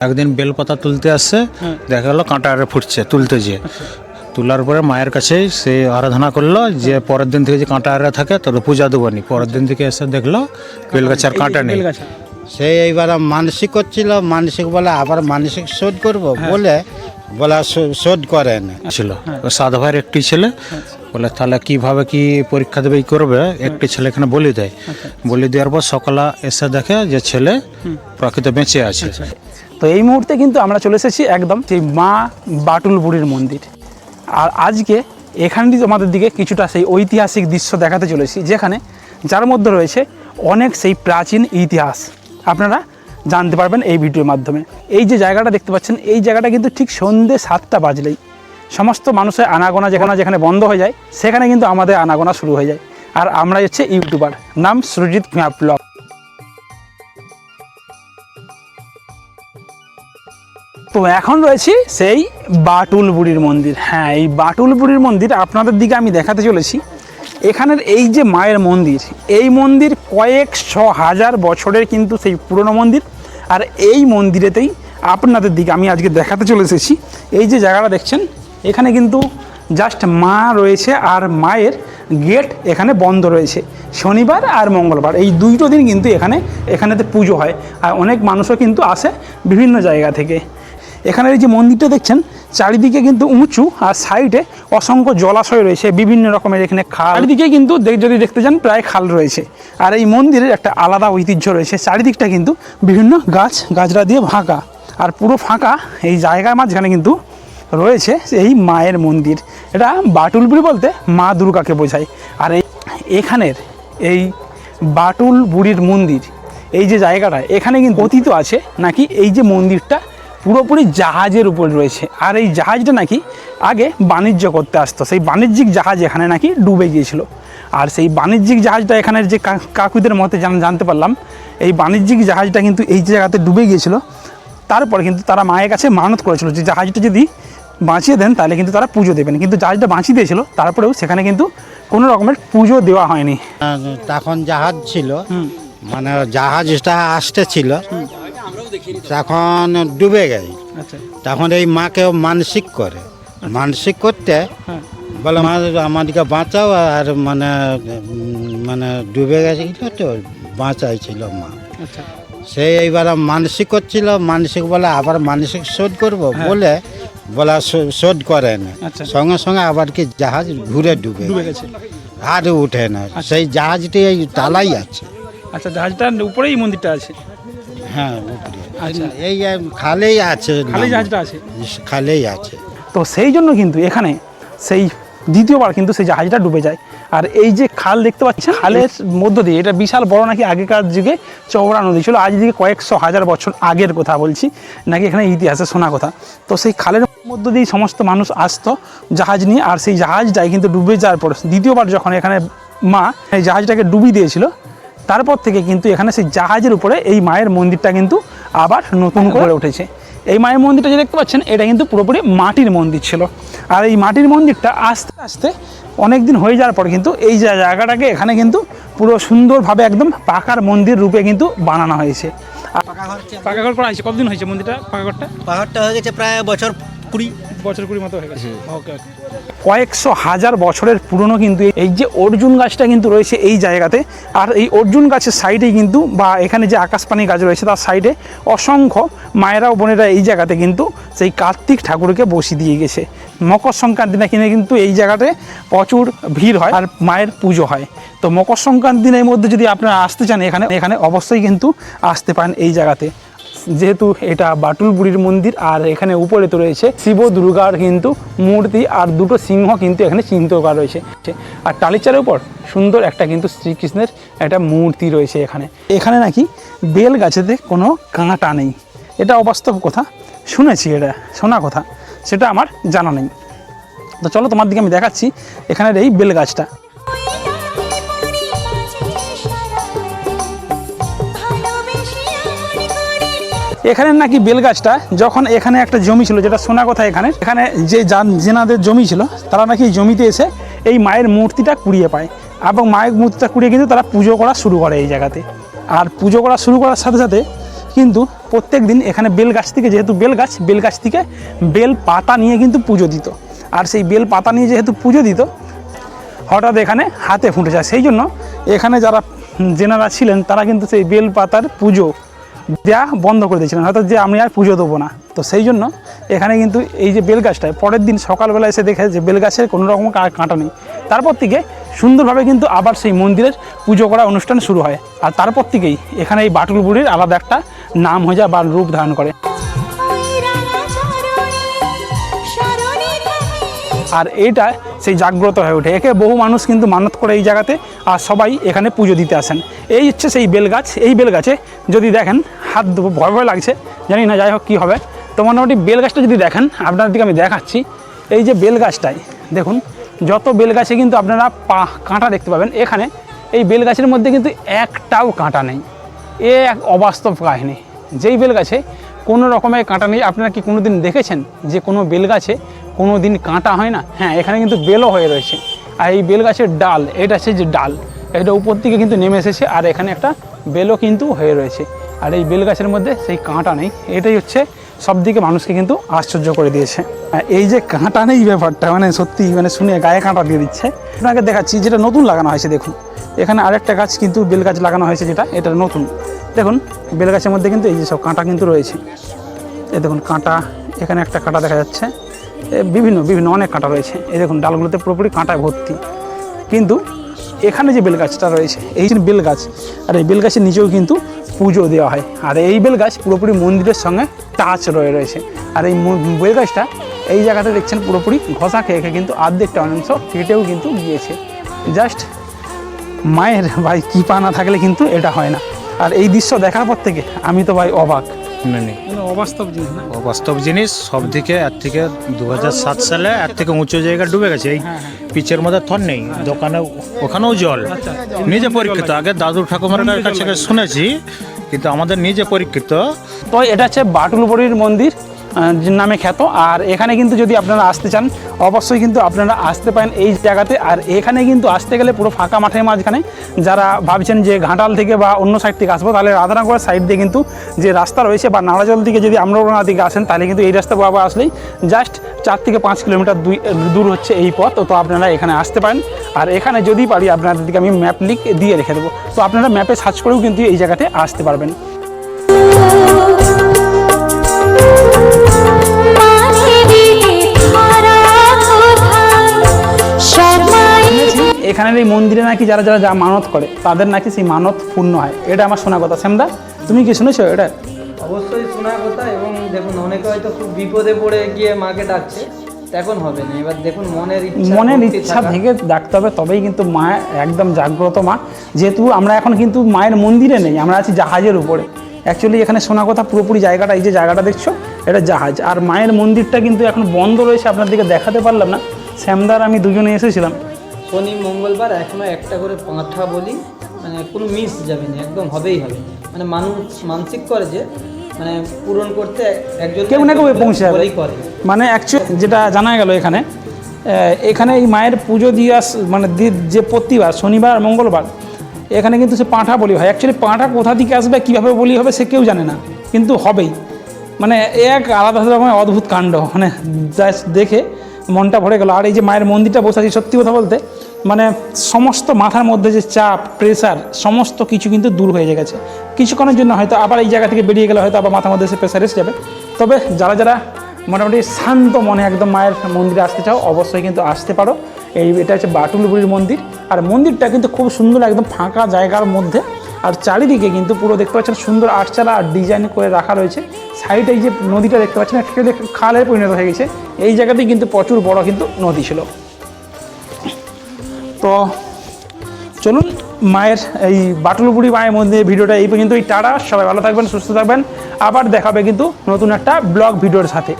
একদিন বেলপাতা তুলতে আসছে দেখা গেলো কাঁটা আরে ফুটছে তুলতে যে তোলার পরে মায়ের কাছে সে আরাধনা করল যে পরের দিন থেকে যে কাঁটা আরে থাকে তবে পূজা দেবো নি। পরের দিন থেকে এসে দেখল বেলগাছ আর কাঁটা নেই। সে এইবার মানসিক করছিল মানসিক বলে আবার মানসিক শোধ করব বলে বলে শো- শোধ করেন ছিল। সাধু ভাইয়ের একটি ছেলে বলে তাহলে কীভাবে কি পরীক্ষা দেবে করবে? একটি ছেলে এখানে বলি দেয়। বলি দেওয়ার পর সকালে এসে দেখে যে ছেলে প্রকৃত বেঁচে আছে। তো এই মুহূর্তে কিন্তু আমরা চলে এসেছি একদম সেই মা বাটুল বুড়ির মন্দির। আর আজকে এখানটি তোমাদের দিকে কিছুটা সেই ঐতিহাসিক দৃশ্য দেখাতে চলেছি, যেখানে যার মধ্যে রয়েছে অনেক সেই প্রাচীন ইতিহাস। আপনারা জানতে পারবেন এই ভিডিওর মাধ্যমে। এই যে জায়গাটা দেখতে পাচ্ছেন, এই জায়গাটা কিন্তু ঠিক সন্ধে সাতটা বাজলেই। সমস্ত মানুষের আনাগোনা যেখানে যেখানে বন্ধ হয়ে যায়, সেখানে কিন্তু আমাদের আনাগোনা শুরু হয়ে যায়। আর আমরা হচ্ছে ইউটিউবার, নাম সুরজিৎ ভূঁয়া ব্লগ তো এখন রয়েছি সেই বাটুল বুড়ির মন্দির। হ্যাঁ এই বাটুল বুড়ির মন্দির আপনাদের দিকে আমি দেখাতে চলেছি। এখানের এই যে মায়ের মন্দির, এই মন্দির কয়েকশো হাজার বছরের কিন্তু সেই পুরনো মন্দির। আর এই মন্দিরেতেই আপনাদের দিকে আমি আজকে দেখাতে চলে এসেছি এই যে জায়গাটা দেখছেন, এখানে কিন্তু জাস্ট মা রয়েছে আর মায়ের গেট এখানে বন্ধ রয়েছে। শনিবার আর মঙ্গলবার, এই দুইটো দিন কিন্তু এখানে, এখানেতে পুজো হয়। আর অনেক মানুষও কিন্তু আসে বিভিন্ন জায়গা থেকে। এখানের এই যে মন্দিরটা দেখছেন, চারিদিকে কিন্তু উঁচু আর সাইডে অসংখ্য জলাশয় রয়েছে, বিভিন্ন রকমের এখানে খাল। চারিদিকে কিন্তু যদি দেখতে যান, প্রায় খাল রয়েছে। আর এই মন্দিরের একটা আলাদা ঐতিহ্য রয়েছে, চারিদিকটা কিন্তু বিভিন্ন গাছ গাছরা দিয়ে ফাঁকা। আর পুরো ফাঁকা এই জায়গার মাঝখানে কিন্তু রয়েছে এই মায়ের মন্দির। এটা বাটুলপুরি বলতে মা দুর্গাকে বোঝায়। আর এই এখানের এই বাটুল বুড়ির মন্দির, এই যে জায়গাটা, এখানে কিন্তু অতীত আছে, নাকি এই যে মন্দিরটা পুরোপুরি জাহাজের উপর রয়েছে। আর এই জাহাজটা নাকি আগে বাণিজ্য করতে আসতো। সেই বাণিজ্যিক জাহাজ এখানে নাকি ডুবে গিয়েছিল। আর সেই বাণিজ্যিক জাহাজটা এখানের যে কাকুদের মতে জান- জানতে পারলাম এই বাণিজ্যিক জাহাজটা কিন্তু এই জায়গাতে ডুবে গিয়েছিল। তারপরে কিন্তু তারা মায়ের কাছে মানত করেছিল যে জাহাজটা যদি বাঁচিয়ে দেন তাহলে কিন্তু তারা পুজো দেবেন। কিন্তু জাহাজটা বাঁচিয়ে দিয়েছিল তারপরেও সেখানে কিন্তু কোনো রকমের পুজো দেওয়া হয়নি। তখন জাহাজ ছিল। মানে জাহাজটা আসতে ছিল। তখন? ডুবে গেছে আচ্ছা। তখন এই মাকে মানসিক করে। মানসিক করতে হ্যাঁ। বলে মা আমাদেরকে বাঁচাও আর মানে মানে ডুবে গেছিল তো বাঁচাইছিল মা। আচ্ছা। সে এইবার মানসিক করছিল। মানসিক বলে আবার মানসিক শোধ করব? বলে বলা শোধ করে না। আচ্ছা। সঙ্গে সঙ্গে আবার কি জাহাজ ঘুরে ডুবে আর উঠে না। সেই জাহাজটি এই তালাই আছে। আচ্ছা জাহাজটার উপরেই মন্দিরটা আছে। হ্যাঁ উপরে আচ্ছা। এই খালেই আছে খালি। জাহাজটা আছে? খালেই আছে। তো সেই জন্য কিন্তু এখানে সেই দ্বিতীয়বার কিন্তু সেই জাহাজটা ডুবে যায়। আর এই যে খাল দেখতে পাচ্ছেন খালের মধ্য দিয়ে এটা বিশাল বড় নাকি আগেকার যুগে চৌড়া নদী ছিল। আজ থেকে কয়েকশো হাজার বছর আগের কথা বলছি নাকি এখানে ইতিহাসে শোনা কথা। তো সেই খালের মধ্য দিয়ে সমস্ত মানুষ আসতো জাহাজ নিয়ে আর সেই জাহাজটাই কিন্তু ডুবে যাওয়ার পর দ্বিতীয়বার যখন এখানে মা এই জাহাজটাকে ডুবিয়ে দিয়েছিল তারপর থেকে কিন্তু এখানে সেই জাহাজের উপরে এই মায়ের মন্দিরটা কিন্তু আবার নতুন করে উঠেছে। এই মায়ের মন্দিরটা যে দেখতে পাচ্ছেন এটা কিন্তু পুরোপুরি মাটির মন্দির ছিল। আর এই মাটির মন্দিরটা আস্তে আস্তে অনেক দিন হয়ে যাওয়ার পর কিন্তু এই জায়গাটাকে এখানে কিন্তু পুরো সুন্দরভাবে একদম পাকার মন্দির রূপে কিন্তু বানানো হয়েছে। আর পাকা ঘর করা হয়েছে। কতদিন হয়েছে মন্দিরটা পাকা ঘরটা? পাহাড়টা হয়ে গেছে প্রায় বছর কুড়ি বছর কুড়ি মতো হয়ে গেছে। ওকে কয়েকশো হাজার বছরের পুরনো কিন্তু এই যে অর্জুন গাছটা কিন্তু রয়েছে এই জায়গাতে আর এই অর্জুন গাছের সাইডেই কিন্তু বা এখানে যে আকাশপানি গাছ রয়েছে তার সাইডে অসংখ্য মায়েরা ও বোনেরা এই জায়গাতে কিন্তু সেই কার্তিক ঠাকুরকে বসিয়ে দিয়ে গেছে। মকর সংক্রান্তি না কিনে কিন্তু এই জায়গাতে প্রচুর ভিড় হয় আর মায়ের পুজো হয়। তো মকর সংক্রান্তি দিনের মধ্যে যদি আপনারা আসতে চান এখানে এখানে অবশ্যই কিন্তু আসতে পারেন এই জায়গাতে। যেহেতু এটা বাটুল বুড়ির মন্দির আর এখানে উপরে তো রয়েছে শিব দুর্গার কিন্তু মূর্তি আর দুটো সিংহ কিন্তু এখানে চিহ্নিত করা রয়েছে। আর টালিচারের উপর সুন্দর একটা কিন্তু শ্রীকৃষ্ণের একটা মূর্তি রয়েছে এখানে। এখানে নাকি বেল গাছেতে কোনো কাঁটা নেই। এটা অবাস্তব কথা। শুনেছি এটা, শোনা কথা। সেটা আমার জানা নেই। তো চলো তোমার দিকে আমি দেখাচ্ছি এখানের এই বেল গাছটা। এখানে নাকি বেলগাছটা, যখন এখানে একটা জমি ছিল, যেটা সোনা কথা এখানে এখানে যে জেনাদের জমি ছিল, তারা নাকি জমিতে এসে এই মায়ের মূর্তিটা কুড়িয়ে পায়। এবং মায়ের মূর্তিটা কুড়িয়ে কিন্তু তারা পুজো করা শুরু করে এই জায়গাতে। আর পুজো করা শুরু করার সাথে সাথে কিন্তু প্রত্যেক দিন এখানে বেল গাছ থেকে, যেহেতু বেল গাছ বেল গাছ থেকে বেল পাতা নিয়ে কিন্তু পুজো দিত। আর সেই বেল পাতা নিয়ে যেহেতু পুজো দিত, হঠাৎ এখানে হাতে ফুটে যায় সেই জন্য এখানে যারা জেনারা ছিলেন, তারা কিন্তু সেই বেল পাতার পুজো দেওয়া বন্ধ করে দিয়েছিলেন, হয়তো যে আমি আর পুজো দেবো না। তো সেই জন্য এখানে কিন্তু এই যে বেল গাছটা পরের দিন সকালবেলা এসে দেখে যে বেলগাছের কোনো রকম কাঁটা নেই। তারপর থেকে সুন্দরভাবে কিন্তু আবার সেই মন্দিরের পুজো করা অনুষ্ঠান শুরু হয়। আর তারপর থেকেই এখানে এই বাটুল বুড়ির আলাদা একটা নাম হয়ে যায় বা রূপ ধারণ করে। আর এইটা সেই জাগ্রত হয়ে ওঠে। একে বহু মানুষ কিন্তু মানত করে এই জায়গাতে আর সবাই এখানে পুজো দিতে আসেন। এই হচ্ছে সেই বেলগাছ। এই বেলগাছে যদি দেখেন, হাত ভয় ভয় লাগছে। জানি না, যাই হোক, কী হবে। তো মোটামুটি বেলগাছটা যদি দেখেন আপনাদের দিকে আমি দেখাচ্ছি। এই যে বেলগাছটাই, দেখুন, যত বেলগাছে কিন্তু আপনারা পা, কাঁটা দেখতে পাবেন। এখানে এই বেলগাছের মধ্যে কিন্তু একটাও কাঁটা নেই। এ এক অবাস্তব কাহিনী। যেই বেলগাছে কোনো রকমের কাঁটা নেই, আপনারা কি কোনো দিন দেখেছেন যে কোনো বেলগাছে কোনো দিন কাঁটা হয় না। হ্যাঁ এখানে কিন্তু বেলও হয়ে রয়েছে। আর এই বেল গাছের ডাল, এটা হচ্ছে যে ডাল, এটা উপর থেকে কিন্তু নেমে এসেছে আর এখানে একটা বেলও কিন্তু হয়ে রয়েছে। আর এই বেল গাছের মধ্যে সেই কাঁটা নেই, এটাই হচ্ছে সব দিকে মানুষকে কিন্তু আশ্চর্য করে দিয়েছে। এই যে কাঁটা নেই ব্যাপারটা মানে সত্যি মানে শুনে গায়ে কাঁটা দিয়ে দিচ্ছে। আপনাকে দেখাচ্ছি, যেটা নতুন লাগানো হয়েছে, দেখুন। এখানে আরেকটা গাছ কিন্তু বেল গাছ লাগানো হয়েছে, যেটা, এটা নতুন। দেখুন, বেল গাছের মধ্যে কিন্তু এই যে সব কাঁটা কিন্তু রয়েছে। এ দেখুন, কাঁটা, এখানে একটা কাঁটা দেখা যাচ্ছে। বিভিন্ন বিভিন্ন, অনেক কাঁটা রয়েছে। এই দেখুন, ডালগুলোতে পুরোপুরি কাঁটায় ভর্তি। কিন্তু এখানে যে বেল গাছটা রয়েছে, এই যে বেল গাছ আর এই বেল গাছের নিচেও কিন্তু পুজো দেওয়া হয়। আর এই বেল গাছ পুরোপুরি মন্দিরের সঙ্গে টাচ রয়ে রয়েছে। আর এই ম- বেল গাছটা এই জায়গাতে দেখছেন পুরোপুরি ঘষা খেয়ে খেয়ে কিন্তু আর্ধেকটা অংশ কেটেও কিন্তু গিয়েছে। জাস্ট মায়ের ভাই কৃপা না থাকলে কিন্তু এটা হয় না। আর এই দৃশ্য দেখার পর থেকে আমি তো ভাই অবাক। না নেই। মানে অবাস্তব জিনিস না? অবাস্তব জিনিস সব থেকে এর থেকে দু সাত সালে এর থেকে উঁচু জায়গা ডুবে গেছে। এই পিচের মধ্যে থর নেই। দোকানে ওখানেও জল। নিজে পরীক্ষিত। আগে দাদু ঠাকুমার কাছে শুনেছি কিন্তু আমাদের নিজে পরীক্ষিত। তো এটা হচ্ছে বাটুলবড়ির মন্দির। নামে খ্যাত। আর এখানে কিন্তু যদি আপনারা আসতে চান, অবশ্যই কিন্তু আপনারা আসতে পারেন এই জায়গাতে। আর এখানে কিন্তু আসতে গেলে পুরো ফাঁকা মাঠের মাঝখানে যারা ভাবছেন যে ঘাটাল থেকে বা অন্য সাইড থেকে আসব, তাহলে রাধানগরের সাইড দিয়ে কিন্তু যে রাস্তা রয়েছে বা নাড়াজল থেকে যদি আমরোনা দিকে আসেন, তাহলে কিন্তু এই রাস্তা বরাবর আসলেই জাস্ট চার থেকে পাঁচ কিলোমিটার দুই, দূর হচ্ছে এই পথ। তো আপনারা এখানে আসতে পারেন। আর এখানে যদি পারি, আপনাদের দিকে আমি ম্যাপ লিক দিয়ে রেখে দেবো। তো আপনারা ম্যাপে সার্চ করেও কিন্তু এই জায়গাতে আসতে পারবেন। এখানের এই মন্দিরে নাকি যারা যারা যা মানত করে তাদের নাকি সেই মানত পূর্ণ হয়। এটা আমার শোনা কথা। শ্যামদা তুমি কি শুনেছো এটা? অবশ্যই শোনা কথা এবং দেখুন অনেকে হয়তো খুব বিপদে পড়ে গিয়ে মাকে ডাকছে। এখন হবে না। এবার দেখুন মনের ইচ্ছা মনের ইচ্ছা থাকা। ডাকতে হবে তবেই কিন্তু মা একদম জাগ্রত মা। যেহেতু আমরা এখন কিন্তু মায়ের মন্দিরে নেই আমরা আছি জাহাজের উপরে। অ্যাকচুয়ালি এখানে শোনা কথা পুরোপুরি জায়গাটা এই যে জায়গাটা দেখছ এটা জাহাজ। আর মায়ের মন্দিরটা কিন্তু এখন বন্ধ রয়েছে আপনার দিকে দেখাতে পারলাম না। শ্যামদার আমি দুজনে এসেছিলাম। শনি মঙ্গলবার এখনও একটা করে পাঁঠা বলি মানে কোনো মিস যাবে না একদম হবেই হবে। মানে মানুষ মানসিক করে যে মানে পূরণ করতে একজন কেউ না কেউ পৌঁছে করে। মানে অ্যাকচুয়ালি যেটা জানা গেল এখানে এখানে এই মায়ের পুজো দিয়ে আস মানে যে প্রতিবার শনিবার মঙ্গলবার এখানে কিন্তু সে পাঁঠা বলি হয়। অ্যাকচুয়ালি পাঁঠা কোথা থেকে আসবে কীভাবে বলি হবে সে কেউ জানে না কিন্তু হবেই। মানে এক আলাদা রকমের অদ্ভুত কাণ্ড মানে দেখে মনটা ভরে গেল। আর এই যে মায়ের মন্দিরটা বসে আছি, সত্যি কথা বলতে মানে সমস্ত মাথার মধ্যে যে চাপ প্রেশার সমস্ত কিছু কিন্তু দূর হয়ে গেছে। কিছুক্ষণের জন্য হয়তো আবার এই জায়গা থেকে বেরিয়ে গেলে হয়তো আবার মাথার মধ্যে সে প্রেশার এসে যাবে। তবে যারা যারা মোটামুটি শান্ত মনে একদম মায়ের মন্দিরে আসতে চাও, অবশ্যই কিন্তু আসতে পারো। এই এটা হচ্ছে বাটুলবুড়ির মন্দির। আর মন্দিরটা কিন্তু খুব সুন্দর একদম ফাঁকা জায়গার মধ্যে। আর চারিদিকে কিন্তু পুরো দেখতে পাচ্ছেন সুন্দর আটচালা আর ডিজাইন করে রাখা রয়েছে। সাইডে এই যে নদীটা দেখতে পাচ্ছেন, একটা খালে পরিণত হয়ে গেছে। এই জায়গাতেই কিন্তু প্রচুর বড় কিন্তু নদী ছিল। তো চলুন, মায়ের এই বাটুলপুরি মায়ের মন্দিরের ভিডিওটা এই পর্যন্ত এই টাটা, সবাই ভালো থাকবেন, সুস্থ থাকবেন। আবার দেখাবে কিন্তু নতুন একটা ব্লগ ভিডিওর সাথে।